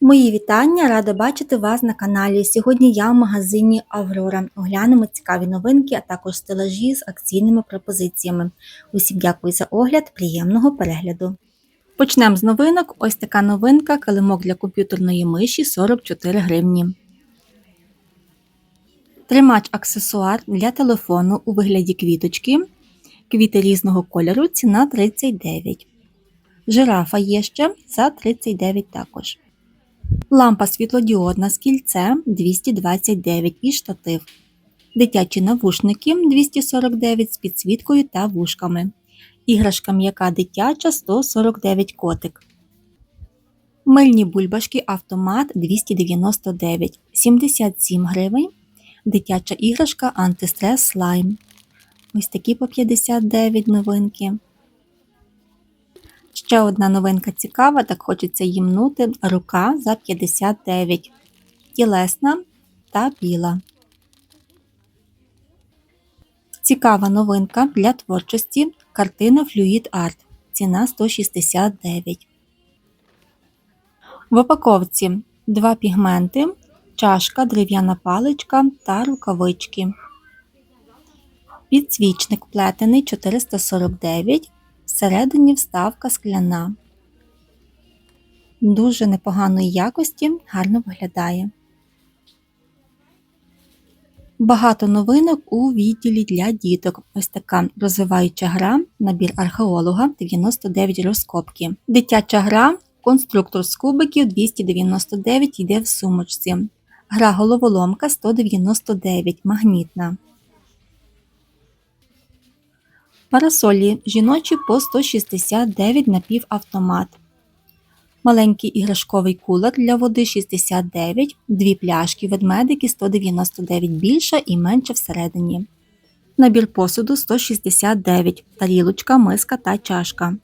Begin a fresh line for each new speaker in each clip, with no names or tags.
Мої вітання, рада бачити вас на каналі. Сьогодні я в магазині Аврора. Оглянемо цікаві новинки, а також стелажі з акційними пропозиціями. Усім дякую за огляд, приємного перегляду. Почнемо з новинок. Ось така новинка килимок для комп'ютерної миші 44 гривні. Тримач аксесуар для телефону у вигляді квіточки. Квіти різного кольору, ціна 39. Жирафа є ще за 39 також. Лампа світлодіодна з кільцем 229 і штатив. Дитячі навушники 249 з підсвіткою та вушками. Іграшка м'яка дитяча 149 котик. Мильні бульбашки автомат 299 77 гривень. Дитяча іграшка антистрес слайм. Ось такі по 59 новинки. Ще одна новинка цікава, так хочеться їмнути. Рука за 59. Тілесна та біла. Цікава новинка для творчості. Картина Fluid Art. Ціна 169. В упаковці два пігменти, чашка, дерев'яна паличка та рукавички. Підсвічник плетений 449 Всередині вставка скляна. Дуже непоганої якості, гарно виглядає. Багато новинок у відділі для діток. Ось така розвиваюча гра, набір археолога 99 розкопки. Дитяча гра, конструктор з кубиків 299 йде в сумочці. Гра головоломка 199 магнітна. Парасолі жіночі по 169 напівавтомат. Маленький іграшковий кулер для води 69, дві пляшки ведмедики 199 більша і менша всередині. Набір посуду 169, тарілочка, миска та чашка.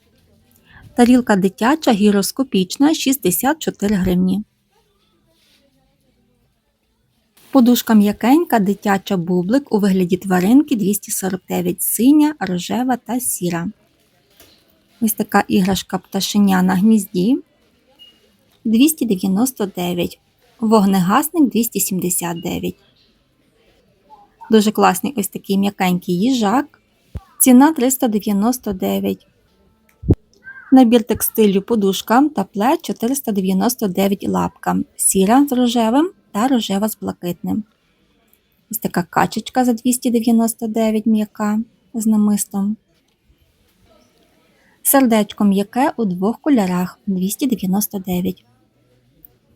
Тарілка дитяча гіроскопічна 64 гривні. Подушка м'якенька, дитяча бублик у вигляді тваринки 249 синя, рожева та сіра. Ось така іграшка пташеня на гнізді 299. Вогнегасник 279. Дуже класний ось такий м'якенький їжак. Ціна 399. Набір текстилю подушка та плед 499 лапка. Сіра з рожевим та рожева з блакитним. Ось така качечка за 299 м'яка з намистом. Сердечко м'яке у двох кольорах 299.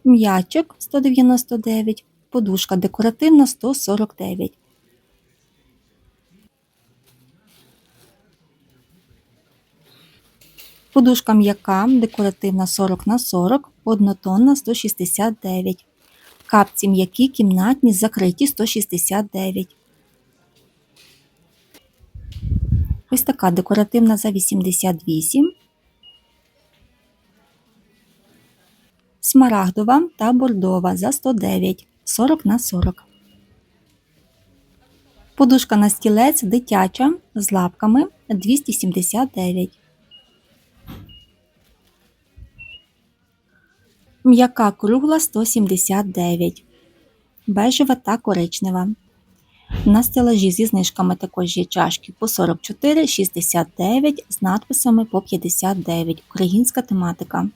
М'ячик 199. Подушка декоративна 149. Подушка м'яка декоративна 40 на 40, однотонна 169. Капці м'які, кімнатні, закриті 169. Ось така декоративна за 88. Смарагдова та бордова за 109 40 на 40. Подушка на стілець дитяча з лапками 279. М'яка кругла 179, бежева та коричнева. На стелажі зі знижками також є чашки по 44, 69 з надписами по 59. Українська тематика.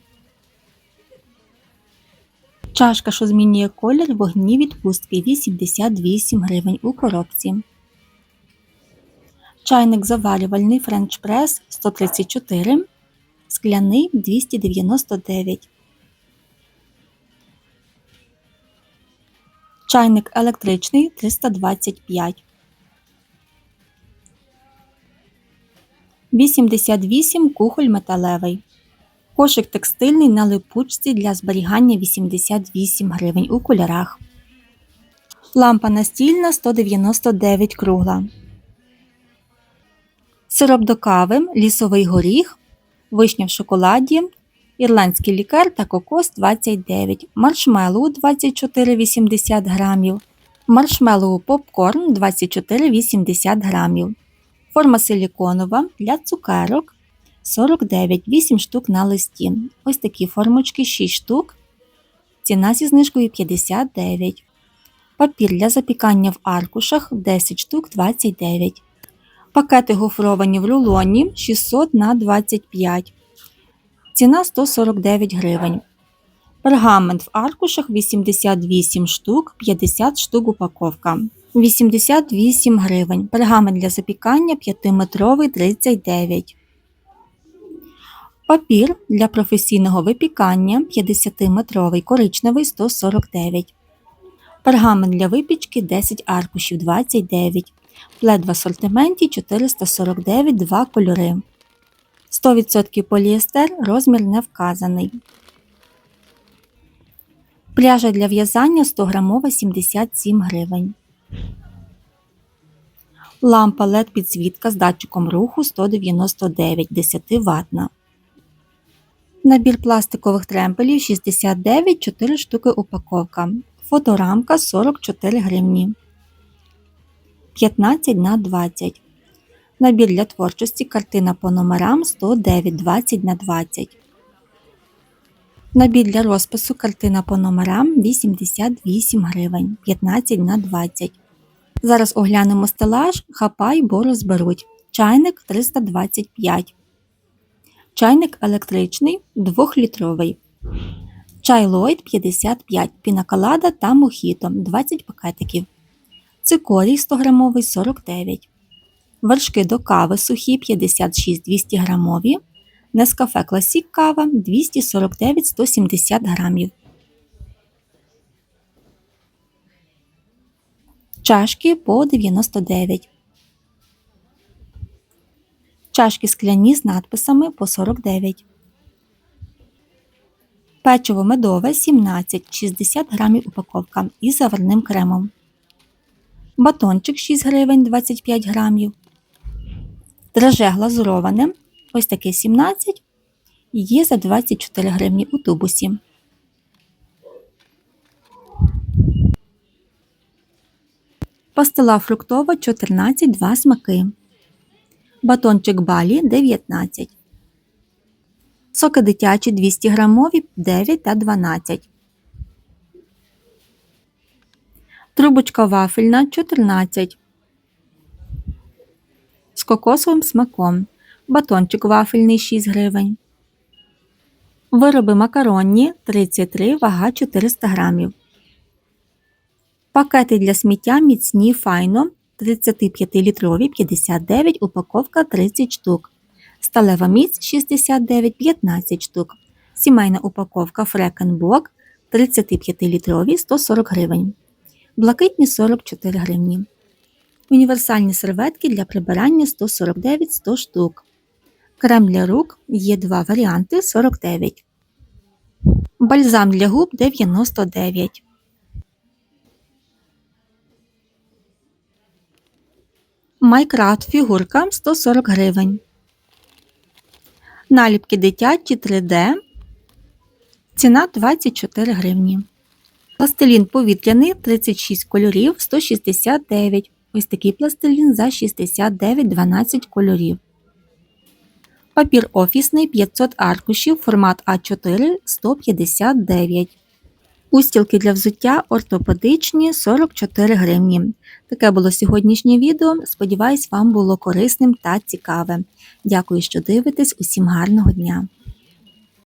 Чашка, що змінює колір вогні відпустки 88 гривень у коробці. Чайник заварювальний French Press 134, скляний 299. Чайник електричний 325. 88 кухоль металевий. Кошик текстильний на липучці для зберігання 88 гривень у кольорах. Лампа настільна 199 кругла. Сироп до кави, лісовий горіх, вишня в шоколаді ірландський лікер та кокос 29, маршмеллоу 24,80 грамів, маршмеллоу попкорн 24,80 грамів, форма силіконова для цукерок 49, 8 штук на листі. Ось такі формочки 6 штук. Ціна зі знижкою 59. Папір для запікання в аркушах 10 штук 29. Пакети гофровані в рулоні 600 на 25. Ціна 149 гривень. Пергамент в аркушах 88 штук, 50 штук упаковка. 88 гривень. Пергамент для запікання 5-метровий 39. Папір для професійного випікання 50-метровий коричневий 149. Пергамент для випічки 10 аркушів 29. Плед в асортименті 449 2 кольори. 100% поліестер розмір не вказаний. Пряжа для в'язання 100 грамова 77 гривень. Лампа LED підсвітка з датчиком руху 199 10 ватна. Набір пластикових тремпелів 69 4 штуки упаковка. Фоторамка 44 гривні. 15 на 20. Набір для творчості картина по номерам 109 20 на 20. Набір для розпису картина по номерам 88 гривень 15 на 20. Зараз оглянемо стелаж, хапай, бо розберуть. Чайник 325. Чайник електричний 2-літровий. Чай Ллойд 55, пінаколада та мохіто 20 пакетиків. Цикорій 100 грамовий 49. Вершки до кави сухі 56-200 грамові. Нескафе Класік кава 249-170 грамів. Чашки по 99. Чашки скляні з надписами по 49. Печиво медове 17 60 грамів упаковка із заварним кремом. Батончик 6 гривень 25 грамів. Драже глазуроване. Ось таке 17. Є за 24 гривні у тубусі. Пастила фруктова 14 2 смаки. Батончик балі 19. Соки дитячі 200 грамові 9 та 12. Трубочка вафельна 14. Кокосовим смаком. Батончик вафельний 6 гривень. Вироби макаронні 33, вага 400 грамів. Пакети для сміття міцні файно 35-літрові 59, упаковка 30 штук. Сталева міць 69 15 штук. Сімейна упаковка Фрекенбок 35-літрові 140 гривень. Блакитні 44 гривні. Універсальні серветки для прибирання 149-100 штук. Крем для рук є два варіанти 49. Бальзам для губ 99. Майкрафт фігурка 140 гривень. Наліпки дитячі 3D. Ціна 24 гривні. Пластилін повітряний 36 кольорів 169. Ось такий пластилін за 69 12 кольорів. Папір офісний 500 аркушів, формат А4 159. Устілки для взуття ортопедичні 44 гривні. Таке було сьогоднішнє відео. Сподіваюсь, вам було корисним та цікаве. Дякую, що дивитесь. Усім гарного дня!